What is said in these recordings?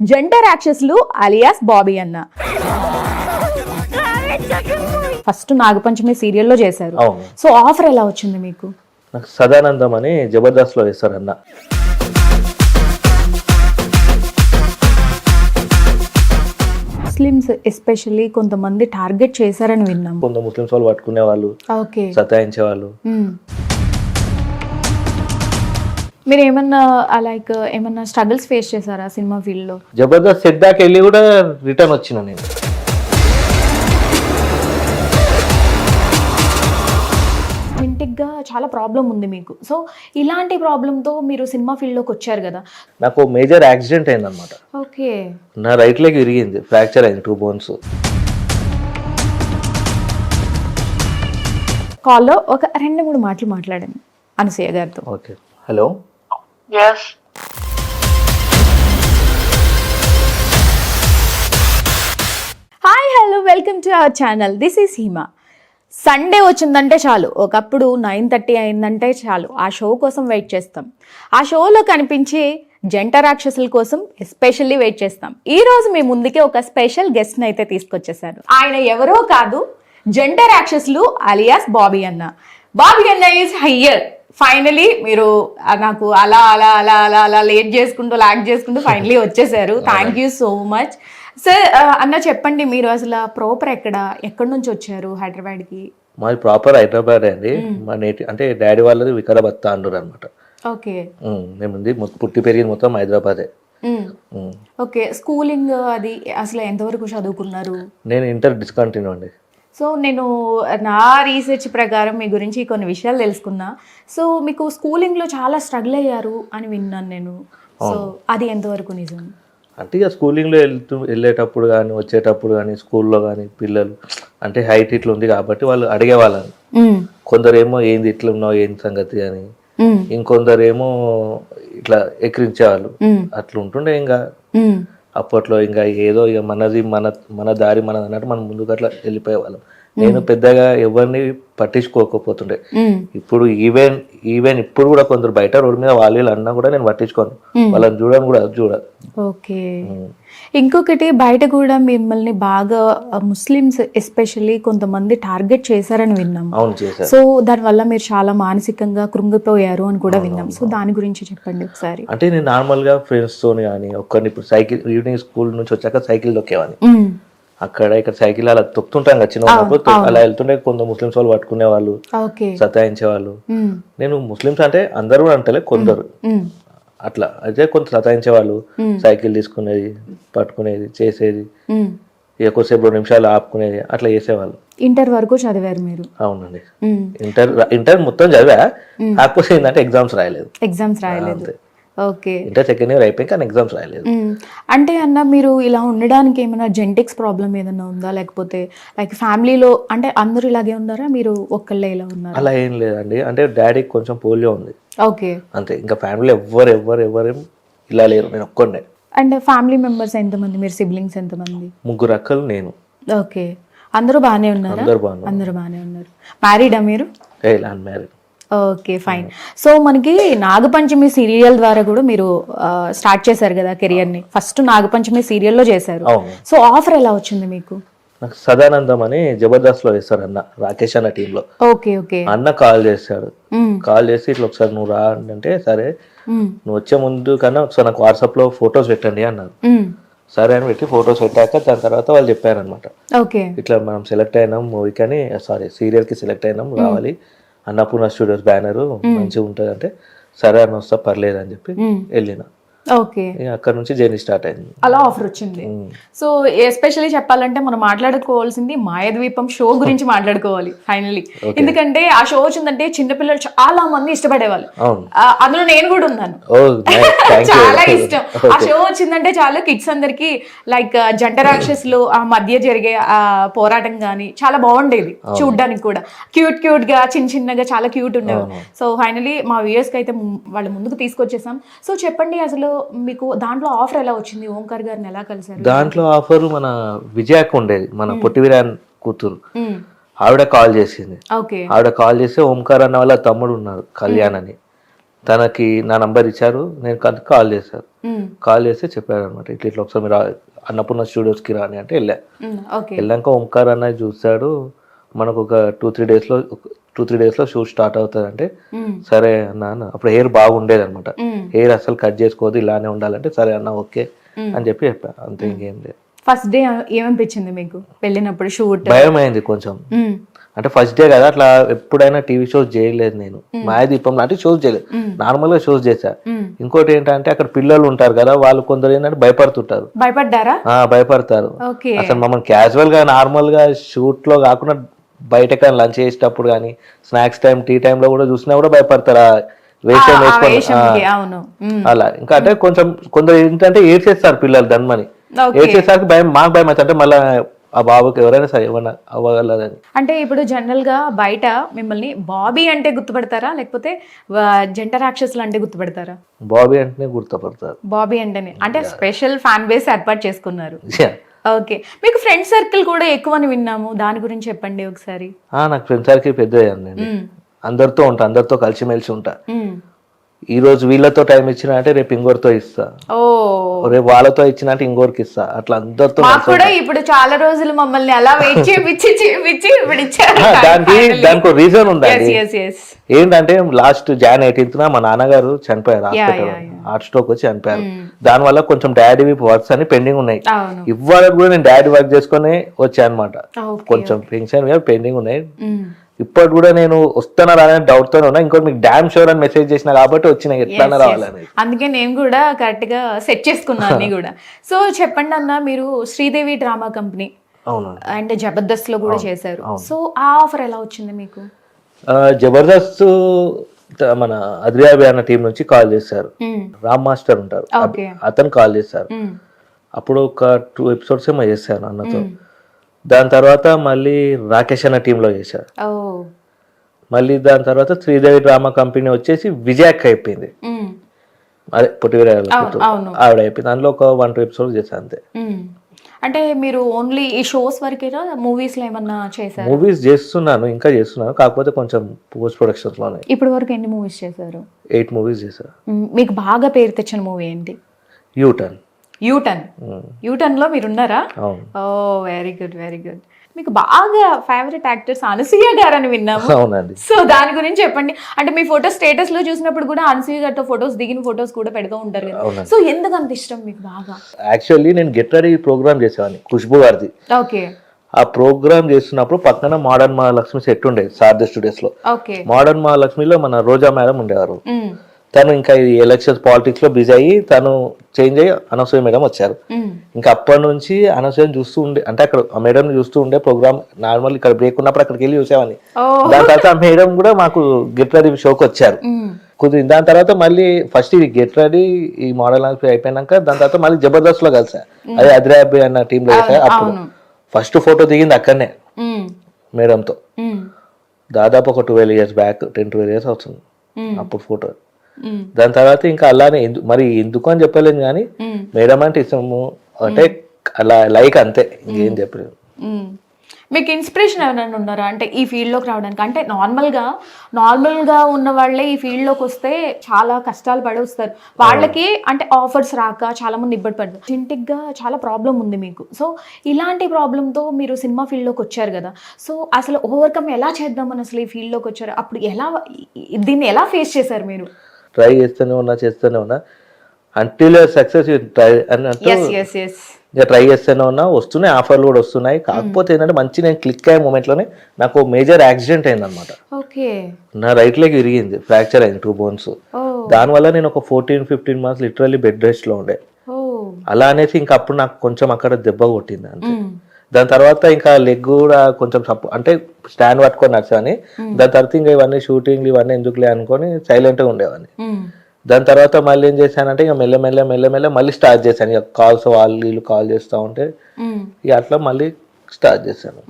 జంట రాక్షసులు అలియాస్ బాబీ అన్న. ఫస్ట్ నాగపంచమి సీరియల్లో చేశారు. అవును. సో ఆఫర్ ఎలా వచ్చింది మీకు? నాకు సదానందం అని జబర్దస్త్లో వేస్తారన్న ముస్లిమ్స్ ఎస్పెషల్లీ కొంతమంది టార్గెట్ చేశారని విన్నాం. కొంత ముస్లిమ్స్ వాళ్ళు పట్టుకునే వాళ్ళు ఓకే. సతాయించే వాళ్ళు మీరు ఏమన్నా లైక్ ఏమన్నా స్ట్రగుల్స్ ఫేస్ చేశారా సినిమా ఫీల్డ్లో? జబర్దస్త్ సెట్ దాకా వెళ్ళి కూడా రిటర్న్ వచ్చిన నేను. మింటిక్గా చాలా ప్రాబ్లం ఉంది మీకు. సో ఇలాంటి problem తో మీరు సినిమా ఫీల్డ్లోకి వచ్చారు కదా. నాకు మేజర్ యాక్సిడెంట్ అయింది అనమాట ఓకే. నా రైట్ లెగ్ విరిగింది ఫ్రాక్చర్ అయింది టూ బోన్స్ కాల్లో ఒక రెండు మూడు మాటలు మాట్లాడాను అనసూయ గారితో. Okay hello Yes. Hi hello welcome to our channel this is Hima Sunday వచ్చిందంటే చాలు. ఒకప్పుడు నైన్ థర్టీ అయిందంటే చాలు. ఆ షో కోసం వెయిట్ చేస్తాం. ఆ షోలో కనిపించే జంట రాక్షసుల కోసం ఎస్పెషల్లీ వెయిట్ చేస్తాం. ఈ రోజు మీ ముందుకే ఒక స్పెషల్ గెస్ట్ని అయితే తీసుకొచ్చేసాను ఆయన ఎవరో కాదు జంట రాక్షసులు అలియాస్ బాబీ అన్న. బాబీ అన్న ఈజ్ హయ్యర్ ఫైనలీ మీరు నాకు అలా అలా అలా అలా అలా లేట్ చేసుకుంటూ లాక్ చేసుకుంటూ ఫైనలీ వచ్చేసారు. Thank you so much sir అన్న చెప్పండి మీరు అసలు ప్రాపర్ ఎక్కడ ఎక్కడి నుంచి వచ్చారు హైదరాబాద్కి? మాది ప్రాపర్ హైదరాబాద్ అండి. మా నేటి అంటే డాడీ వాళ్ళది వికారాబాద్ తాండూరు అనమాట ఓకే. మేము ఉంది మొ- పుట్టి పెరిగింది మొత్తం హైదరాబాదే. ఉమ్. ఓకే. స్కూలింగ్ అది అసలు ఎంతవరకు చదువుకున్నారు? నేను ఇంటర్ డిస్కంటిన్యూ అండి. సో నేను నా రీసెర్చ్ ప్రకారం మీ గురించి కొన్ని విషయాలు తెలుసుకున్నా. సో మీకు స్కూలింగ్లో చాలా స్ట్రగుల్ అయ్యారు అని విన్నాను నేను. సో అది ఎంతవరకు నిజం? అంటే ఇక స్కూలింగ్లో వెళ్తూ వెళ్ళేటప్పుడు కానీ వచ్చేటప్పుడు కానీ స్కూల్లో కానీ పిల్లలు అంటే హైట్ ఇట్లా ఉంది కాబట్టి వాళ్ళు అడిగేవాళ్ళని. కొందరేమో ఏంది ఇట్లా ఉన్నావు ఏంది సంగతి అని. ఇంకొందరేమో ఇట్లా ఎక్కిరించేవాళ్ళు. అట్లా ఉంటుండే ఇంకా. అప్పట్లో ఇంకా ఏదో ఇక మనది మన మన దారి మనది అన్నట్టు మనం ముందుకు అట్లా వెళ్ళిపోయేవాళ్ళం. నేను పెద్దగా ఎవరిని పట్టించుకోకపోతుండే. ఇప్పుడు ఈవెన్ ఈవెన్ ఇప్పుడు కూడా కొందరు బయట రోడ్డు మీద వాళ్ళు అన్నా కూడా నేను పట్టించుకోను. వాళ్ళని చూడడం కూడా చూడ ఓకే. ఇంకొకటి బయట కూడా మిమ్మల్ని బాగా ముస్లిమ్స్ ఎస్పెషల్లీ కొంతమంది టార్గెట్ చేశారని విన్నాం. అవును చేశారు. సో దానివల్ల మీరు చాలా మానసికంగా కృంగిపోయారు అని కూడా విన్నాం. సో దాని గురించి చెప్పండి ఒకసారి. అంటే నేను నార్మల్గా ఫ్రెండ్స్తో కానీ ఒక్కరిని ఇప్పుడు సైకిల్ ఈవినింగ్ స్కూల్ నుంచి వచ్చాక సైకిల్ తొక్కేవాడిని మ్మ్. అక్కడ ఇక్కడ సైకిల్ అలా తొక్కుతుంటాం కదా చిన్న అలా వెళ్తుంటే కొంత ముస్లిమ్స్ వాళ్ళు పట్టుకునే వాళ్ళు సతాయించే వాళ్ళు. నేను ముస్లిమ్స్ అంటే అందరూ కూడా అంటలే కొందరు. అట్లా అయితే కొంత సతాయించే వాళ్ళు సైకిల్ తీసుకునేది పట్టుకునేది చేసేది. ఇక కొద్దిసేపు రెండు నిమిషాలు ఆపుకునేది అట్లా చేసేవాళ్ళు. ఇంటర్ వరకు చదివారు మీరు? అవునండి. ఇంటర్ ఇంటర్ మొత్తం చదివా కాకపోతే ఏంటంటే ఎగ్జామ్స్ రాయలేదు. ఎగ్జామ్స్ రాయలేదు. ఓకే. ఇంటర్ సెకండ్ ఇయర్ అయిపోయి కానీ ఎగ్జామ్స్ రాయలేదు. అంటే అన్న మీరు ఇలా ఉండడానికి ఏమైనా జెనెటిక్స్ ప్రాబ్లం ఏదైనా ఉందా? లేకపోతే లైక్ ఫ్యామిలీలో అంటే అందరూ ఇలాగే ఉన్నారా? మీరు ఒక్కళ్ళే ఇలా ఉన్నారా? అలా ఏం లేదండి. అంటే డాడీకి కొంచెం పోలియో ఉంది. ఓకే. అంతే. ఇంకా ఫ్యామిలీ ఎవ్వరు ఎవ్వరు ఎవ్వరేం ఇలా లేరు. నేను ఒక్కడే అండ్ ఫ్యామిలీ మెంబర్స్ ఎంతమంది? మీరు సిబ్లింగ్స్ ఎంతమంది? ముగ్గురు అక్కలు నేను. ఓకే. అందరూ బాగానే ఉన్నారా? అందరు బాగానే ఉన్నారు. మ్యారీడా మీరు? Unmarried okay fine. సో మనకి నాగపంచమి సీరియల్ ద్వారా కూడా మీరు స్టార్ట్ చేశారు కదా కెరియర్ని. ఫస్ట్ నాగపంచమి సీరియల్లో చేశారు. అవును. సో ఆఫర్ ఎలా వచ్చింది మీకు? నాకు సదానందం అని జబర్దస్త్లో వేస్తారు అన్న రాకేష్ అన్న టీంలో. Okay okay. అన్న కాల్ మ్మ్. కాల్ చేసి ఇట్లా ఒకసారి నువ్వు రా అంటే సరే. నువ్వు వచ్చే ముందు కన్నా ఒకసారి నాకు వాట్సాప్లో ఫొటోస్ పెట్టండి అన్నారు. సరే అని పెట్టి ఫొటోస్ పెట్టాక దాని తర్వాత వాళ్ళు చెప్పారనమాట ఓకే. ఇట్లా మనం సెలెక్ట్ అయినాం మూవీకి అని సారీ సీరియల్కి సెలెక్ట్ అయినాం రావాలి. అన్నపూర్ణ స్టూడియోస్ బ్యానర్ మంచిగా ఉంటుంది అంటే సరే అని వస్తా పర్లేదు అని చెప్పి. వెళ్ళిన ఓకే. అక్కడ నుంచి జర్నీ స్టార్ట్ అయింది. అలా ఆఫర్ వచ్చింది. సో ఎస్పెషల్లీ చెప్పాలంటే మనం మాట్లాడుకోవాల్సింది మాయద్వీపం షో గురించి మాట్లాడుకోవాలి ఫైనలీ ఎందుకంటే ఆ షో వచ్చిందంటే చిన్నపిల్లలు చాలా మంది ఇష్టపడేవాళ్ళు. అందులో నేను కూడా ఉన్నాను. చాలా ఇష్టం. ఆ షో వచ్చిందంటే చాలు కిడ్స్ అందరికి లైక్ జంట రాక్షసులు ఆ మధ్య జరిగే ఆ పోరాటం గాని చాలా బాగుండేది చూడ్డానికి కూడా. క్యూట్ క్యూట్గా చిన్న చిన్నగా చాలా క్యూట్ ఉండేవి. సో ఫైనలీ మా వ్యూయర్స్కి అయితే వాళ్ళ ముందుకు తీసుకొచ్చేసాం. సో చెప్పండి అసలు మీకు దాంట్లో ఆఫర్ ఎలా వచ్చింది? ఓంకార్ గారిని ఎలా కలిసారు దాంట్లో ఆఫర్ మన విజయకు ఉండేది. మన పొట్టివిరాన్ కూతురు. ఆవిడ కాల్ చేసింది. ఓకే. ఆవిడ కాల్ చేస్తే ఓంకార్ అన్న వాళ్ళ తమ్ముడు ఉన్నారు కళ్యాణ్ అని. తనకి నా నంబర్ ఇచ్చారు నేను కాల్ చేశాను మ్మ్. కాల్ చేస్తే చెప్పారు అనమాట ఇట్లా ఇట్లా ఒకసారి మీరు అన్నపూర్ణ స్టూడియోస్కి రాని అంటే వెళ్ళా. వెళ్ళాక ఓంకార్ అన్నది చూశాడు. మనకు ఒక టూ త్రీ డేస్లో టూ త్రీ డేస్లో షూట్ స్టార్ట్ అవుతుంది అంటే మ్మ్. సరే అన్న అన్న. అప్పుడు హెయిర్ బాగుండేది అనమాట. హెయిర్ అసలు కట్ చేసుకోవద్దు ఇలానే ఉండాలంటే సరే అన్న ఓకే అని చెప్పి చెప్పా. అంతే ఇంకేం లేదు. ఫస్ట్ డే ఏమనిపించింది మీకు? వెళ్ళినప్పుడు షూట్ భయం అయింది కొంచెం. అంటే ఫస్ట్ డే కదా అట్లా ఎప్పుడైనా టీవీ షోస్ చేయలేదు నేను. మాయదీపం లాంటి షోస్ చేయలేదు. నార్మల్గా షోస్ చేశా. ఇంకోటి ఏంటంటే అక్కడ పిల్లలు ఉంటారు కదా వాళ్ళు కొందరు ఏంటంటే భయపడుతుంటారు. భయపడ్డారా? భయపడతారు. అసలు మమ్మల్ని క్యాజువల్గా నార్మల్గా షూట్లో కాకుండా బయట కానీ లంచ్ చేసేటప్పుడు కానీ స్నాక్స్ టైం టీ టైం లో కూడా చూసినా కూడా భయపడతారు. వేషం వేసుకొని. అలా. ఇంకా అంటే కొంచెం కొందరు ఏంటంటే ఏడ్చేస్తారు పిల్లలు దన్మని ఓకే. ఏడ్చేసరికి భయం మాకు భయం అంటే మళ్ళీ ఆ బాబుకి ఎవరైనా సరే ఏమన్నా అవ్వగలదని. అంటే ఇప్పుడు జనరల్గా బయట మిమ్మల్ని బాబీ అంటే గుర్తుపడతారా? లేకపోతే జంట రాక్షసులు అంటే గుర్తుపడతారా? బాబీ అంటేనే గుర్తుపడతారు. బాబీ అంటేనే. అంటే స్పెషల్ ఫ్యాన్ బేస్ ఏర్పాటు చేసుకున్నారు. ఓకే. మీకు ఫ్రెండ్ సర్కిల్ కూడా ఎక్కువ అని విన్నాము. దాని గురించి చెప్పండి ఒకసారి. ఆ, నాకు ఫ్రెండ్స్ సర్కిల్ పెద్ద. అందరితో ఉంటా అందరితో కలిసిమెలిసి ఉంటా. ఈ రోజు వీళ్ళతో టైం ఇచ్చిన అంటే రేపు ఇంకోరితో ఇస్తా. రేపు వాళ్ళతో ఇచ్చిన అంటే ఇంకోరికి ఇస్తా. అట్లా అందరితో కూడా ఇప్పుడు చాలా రోజులు మమ్మల్ని అలా వెయిట్ చేపించి చేపించి ఇప్పుడు ఇచ్చారు దానికి దానికి రీజన్ ఉందండి. ఏంటంటే లాస్ట్ జాన్ ఎయిటీన్త్ మా నాన్నగారు చనిపోయారు హాస్పిటల్. హార్ట్ స్ట్రోక్ వచ్చి చనిపోయారు. దాని వల్ల కొంచెం డాడీ వర్క్స్ అని పెండింగ్ ఉన్నాయి. ఇవాళ కూడా నేను డాడీ వర్క్ చేసుకొని వచ్చా అనమాట కొంచెం పెన్షన్ పెండింగ్ ఉన్నాయి. మ్మ్. ఇప్పటి కూడా నేను వస్తానా రాదని డౌట్ తోనే ఉన్నా. ఇంకోటి మీకు డామ్ షోర్ అని మెసేజ్ చేసిన కాబట్టి వచ్చిన ఎట్లా రావాలని. అందుకే నేను కూడా కరెక్ట్గా సెట్ చేసుకున్నాను అన్ని కూడా. సో చెప్పండి అన్న మీరు శ్రీదేవి డ్రామా కంపెనీ అవును అండ్ జబర్దస్త్లో కూడా చేశారు. సో ఆ ఆఫర్ ఎలా వచ్చింది మీకు? జబర్దస్త్ త- మన అద్రియాబి అన్న టీం నుంచి కాల్ చేశారు. మ్మ్. రామ్ మాస్టర్ ఉంటారు. అతను కాల్ చేశారు. మ్మ్. అప్పుడు ఒక టూ ఎపిసోడ్స్ ఏమో చేశాను అన్నతో. దాని తర్వాత మళ్ళీ రాకేష్ అన్న టీంలో చేశారు. మళ్ళీ దాని తర్వాత శ్రీదేవి డ్రామా కంపెనీ వచ్చేసి విజయాక్ అయిపోయింది. అదే పుట్టివీర అవును ఆవిడ అయిపోయింది. అందులో ఒక వన్ టూ ఎపిసోడ్ చేశాను అంతే. అంటే మీరు ఓన్లీ ఈ షోస్ వరకేనా మూవీస్లో ఏమన్నా చేశారు? మూవీస్ చేస్తున్నాను ఇంకా చేస్తున్నాను. కాకపోతే కొంచెం పోస్ట్ ప్రొడక్షన్స్లోనే. ఇప్పటి వరకు ఎన్ని మూవీస్ చేశారు? ఎయిట్ మూవీస్ మ్మ్. మీకు బాగా పేరు తెచ్చిన మూవీ ఏంటి? U turn U turn U turn. లో మీరు ఉన్నారా అవును. Oh very good very good. మీకు బాగా ఫేవరెట్ యాక్టర్స్ అనసూయ గారు అని విన్నాము. అవునండి. సో దాని గురించి చెప్పండి. అంటే మీ ఫోటో స్టేటస్లో చూసినప్పుడు కూడా అనసూయ గారితో ఫొటోస్ దిగిన ఫొటోస్ కూడా పెడుతూ ఉంటారు కదా. సో ఎందుకు అంత ఇష్టం మీకు బాగా? యాక్చువల్లీ నేను గెట్ రెడీ ప్రోగ్రామ్ చేసేవాడిని ఖుష్బు గారిది. ఓకే. ఆ ప్రోగ్రామ్ చేస్తున్నప్పుడు పక్కన మోడర్న్ మహాలక్ష్మి సెట్ ఉండేది సారథి స్టూడియోస్లో. మోడర్న్ మహాలక్ష్మిలో మన రోజా మేడం ఉండేవారు. తను ఇంకా ఈ ఎలక్షన్స్ పాలిటిక్స్లో బిజీ అయ్యి తను చేంజ్ అయ్యి అనసూయ మేడం వచ్చారు. ఇంకా అప్పటి నుంచి అనసూయని చూస్తూ ఉండే అంటే అక్కడ ఆ మేడం చూస్తూ ఉండే ప్రోగ్రామ్ నార్మల్ ఇక్కడ బ్రేక్ ఉన్నప్పుడు అక్కడికి వెళ్ళి చూసేవాడిని. ఓ. దాని తర్వాత ఆ మేడం కూడా మాకు గెట్ రెడీ షోకి వచ్చారు. కుదిరింది దాని తర్వాత మళ్ళీ ఫస్ట్ ఇది గెట్ రెడీ ఈ మోడల్ అయిపోయినాక దాని తర్వాత మళ్ళీ జబర్దస్త్లో కలిసా అదే అదిరాబి అన్న టీమ్లో చేసా అప్పుడు. ఫస్ట్ ఫోటో దిగింది అక్కడనే మేడంతో. దాదాపు ఒక twelve years back ten twelve years అవుతుంది. అప్పుడు ఫోటో. దాని తర్వాత ఇంకా అలానే మరి ఎందుకు అని చెప్పలేను కానీ మేడం అంటే ఇష్టము. అంటే అలా లైక్ అంతే. ఇంకేం చెప్పలేదు మీకు ఇన్స్పిరేషన్ ఎవరైనా ఉన్నారా? అంటే ఈ ఫీల్డ్లోకి రావడానికి. అంటే నార్మల్గా నార్మల్గా ఉన్న వాళ్ళే ఈ ఫీల్డ్లోకి వస్తే చాలా కష్టాలు పడి వస్తారు. వాళ్ళకి అంటే ఆఫర్స్ రాక చాలా మంది ఇబ్బంది పడతారు. జింటిక్గా చాలా ప్రాబ్లం ఉంది మీకు. సో ఇలాంటి problem తో మీరు సినిమా ఫీల్డ్లోకి వచ్చారు కదా. సో అసలు ఓవర్కమ్ ఎలా చేద్దామని అసలు ఈ ఫీల్డ్లోకి వచ్చారు? అప్పుడు ఎలా దీన్ని ఎలా ఫేస్ చేశారు మీరు? ట్రై చేస్తూనే ఉన్నా చేస్తూనే ఉన్నా. అంటిల్ సక్సెస్ ట్రై ఎస్ ఇక ట్రై చేస్తూనే ఉన్నా వస్తున్నాయి ఆఫర్లు కూడా వస్తున్నాయి. కాకపోతే ఏంటంటే మంచి నేను క్లిక్ అయ్యే మూమెంట్లోనే నాకు మేజర్ యాక్సిడెంట్ అయింది అనమాట నా రైట్ లెగ్ విరిగింది ఫ్రాక్చర్ అయింది టూ బోన్స్ దానివల్ల నేను ఒక fourteen fifteen months literally bed రెస్ట్లో ఉండే. ఓ అలా అనేసి ఇంకా అప్పుడు నాకు కొంచెం అక్కడ దెబ్బ కొట్టింది అంతే. దాని తర్వాత ఇంకా లెగ్ కూడా కొంచెం సపో అంటే స్టాండ్ పట్టుకొని నడిచాని. దాని తర్వాత ఇంకా ఇవన్నీ షూటింగ్లు ఇవన్నీ ఎందుకులే అనుకొని సైలెంట్గా ఉండేవాడిని దాని తర్వాత మళ్ళీ ఏం చేశానంటే ఇక మెల్లమెల్ల మెల్లమెల్ల మళ్ళీ స్టార్ట్ చేశాను. ఇక కాల్స్ వాళ్ళు వీళ్ళు కాల్ చేస్తూ ఉంటే ఇక అట్లా మళ్ళీ స్టార్ట్ చేశాను.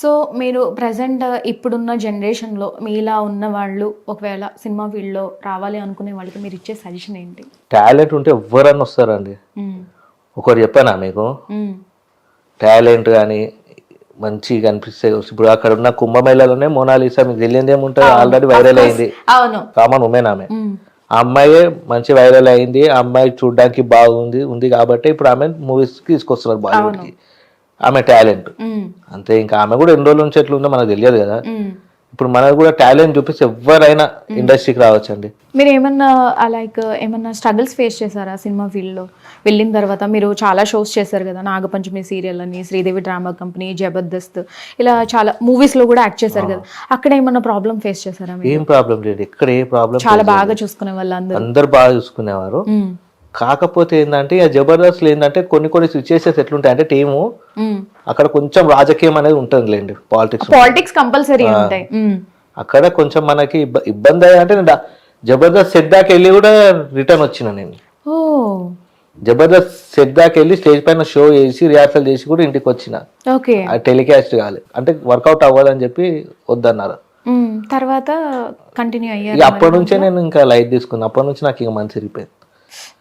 సో మీరు ప్రజెంట్ ఇప్పుడున్న జనరేషన్లో మీలా ఉన్న వాళ్ళు ఒకవేళ సినిమా ఫీల్డ్లో రావాలి అనుకునే వాళ్ళకి మీరు ఇచ్చే సజెషన్ ఏంటి? టాలెంట్ ఉంటే ఎవరన్నా వస్తారండి. ఒకరు చెప్పానా మీకు. టాలెంట్ కానీ మంచిగా కనిపిస్తాయి ఇప్పుడు అక్కడ ఉన్న కుంభమేళలోనే మోనాలిసా మీకు తెలియదు ఏముంటుంది? ఆల్రెడీ వైరల్ అయింది. కామన్ ఉమెన్ ఆమె. ఆ అమ్మాయి మంచి వైరల్ అయింది. ఆ అమ్మాయి చూడడానికి బాగుంది ఉంది కాబట్టి ఇప్పుడు ఆమె మూవీస్కి తీసుకొస్తున్నారు బాలీవుడ్కి. ఆమె టాలెంట్. అంతే ఇంకా ఆమె కూడా ఎన్ని రోజుల నుంచి ఎట్లా ఉందో మనకు తెలియదు కదా. ఇప్పుడు మనకు కూడా టాలెంట్ చూపిస్తే ఎవరైనా ఇండస్ట్రీకి రావచ్చండి. మీరు ఏమన్నా లైక్ ఏమన్నా స్ట్రగుల్స్ ఫేస్ చేశారా సినిమా ఫీల్డ్లో? వెళ్ళిన తర్వాత మీరు చాలా షోస్ చేశారు కదా నాగపంచమి సీరియల్ అని శ్రీదేవి డ్రామా కంపెనీ జబర్దస్త్ ఇలా చాలా మూవీస్లో కూడా యాక్ట్ చేశారు కదా. అక్కడ ఏమన్నా ప్రాబ్లం ఫేస్ చేశారా ఏం ప్రాబ్లం లేదు ఎక్కడ ఏ ప్రాబ్లం చాలా బాగా చూసుకునే వాళ్ళు అందరూ అందరు బాగా చూసుకునేవారు. కాకపోతే ఏంటంటే జబర్దస్త్ ఏంటంటే కొన్ని కొన్ని సిచ్యువేషన్స్ ఎట్లుంటాయి అంటే టీము. అక్కడ కొంచెం రాజకీయం అనేది ఉంటుంది లేండి పాలిటిక్స్ పాలిటిక్స్ కంపల్సరీ ఉంటాయి. అక్కడ కొంచెం మనకి ఇబ్బ- ఇబ్బంది అయ్యా అంటే నేను జబర్దస్త్ సెట్ దాకా వెళ్ళి కూడా రిటర్న్ వచ్చిన నేను. జబర్దస్త్ సెట్ దాకా వెళ్ళి స్టేజ్ పైన షో చేసి రిహార్సల్ చేసి కూడా ఇంటికి వచ్చిన. టెలికాస్ట్ కాలే. అంటే వర్కౌట్ అవ్వదని చెప్పి వద్దన్నారు. తర్వాత కంటిన్యూ అయ్యారు అప్పటి నుంచే నేను ఇంకా లైట్ తీసుకున్నాను అప్పటి నుంచి నాకు ఇక మంచి రిపేర్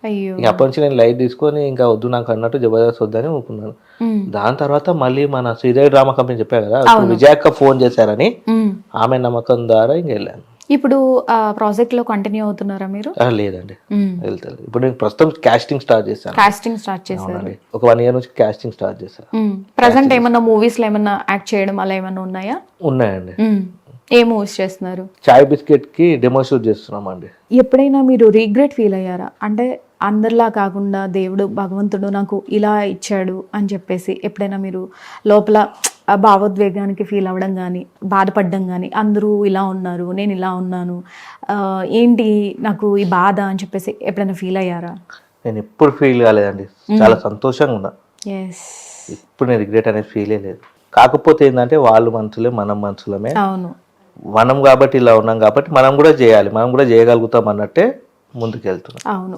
అయ్యో. ఇక అప్పటి నుంచి నేను లైట్ తీసుకొని ఇంకా వద్దు నాకు అన్నట్టు జబర్దస్త్ వద్దని ఉమ్, దాని తర్వాత మళ్ళీ మన శ్రీదేవి డ్రామా కంపెనీ చెప్పా కదా విజయక్క ఫోన్ చేశారని. ఆమె నమ్మకం ద్వారా ఇంక వెళ్ళాను. ఇప్పుడు ఆ ప్రాజెక్ట్లో కంటిన్యూ అవుతున్నారా మీరు? లేదండి. వెళ్తాను ఇప్పుడు నేను ప్రస్తుతం కాస్టింగ్ స్టార్ట్ చేశాను. కాస్టింగ్ స్టార్ట్ అవునండి. ఒక వన్ ఇయర్ నుంచి కాస్టింగ్ స్టార్ట్ చేశాను. ప్రజెంట్ ఏమన్నా మూవీస్లో ఏమన్నా యాక్ట్ చేయడం అలా ఏమన్నా ఉన్నాయా? ఉన్నాయండి. ఏ మూవీస్ చేస్తున్నారు? చాయ్ బిస్కెట్కి డెమో షూట్ చేస్తున్నాం అండి ఎప్పుడైనా మీరు రీగ్రెట్ ఫీల్ అయ్యారా? అంటే అందరిలా కాకుండా దేవుడు భగవంతుడు నాకు ఇలా ఇచ్చాడు అని చెప్పేసి ఎప్పుడైనా మీరు లోపల ఆ భావోద్వేగానికి ఫీల్ అవ్వడం కానీ బాధపడడం కానీ అందరూ ఇలా ఉన్నారు నేను ఇలా ఉన్నాను ఆ, ఏంటి నాకు ఈ బాధ అని చెప్పేసి ఎప్పుడైనా ఫీల్ అయ్యారా? నేను ఎప్పుడు ఫీల్ కాలేదండి. చాలా సంతోషంగా ఉన్నా. ఎస్ ఇప్పుడు నేను రిగ్రెట్ అనేది ఫీలే లేదు. కాకపోతే ఏంటంటే వాళ్ళు మనుషులే మనం మనుషులమే అవును. మనం కాబట్టి ఇలా ఉన్నాం కాబట్టి మనం కూడా చేయాలి మనం కూడా చేయగలుగుతాం అన్నట్టే ముందుకెళ్తున్నాం. అవును.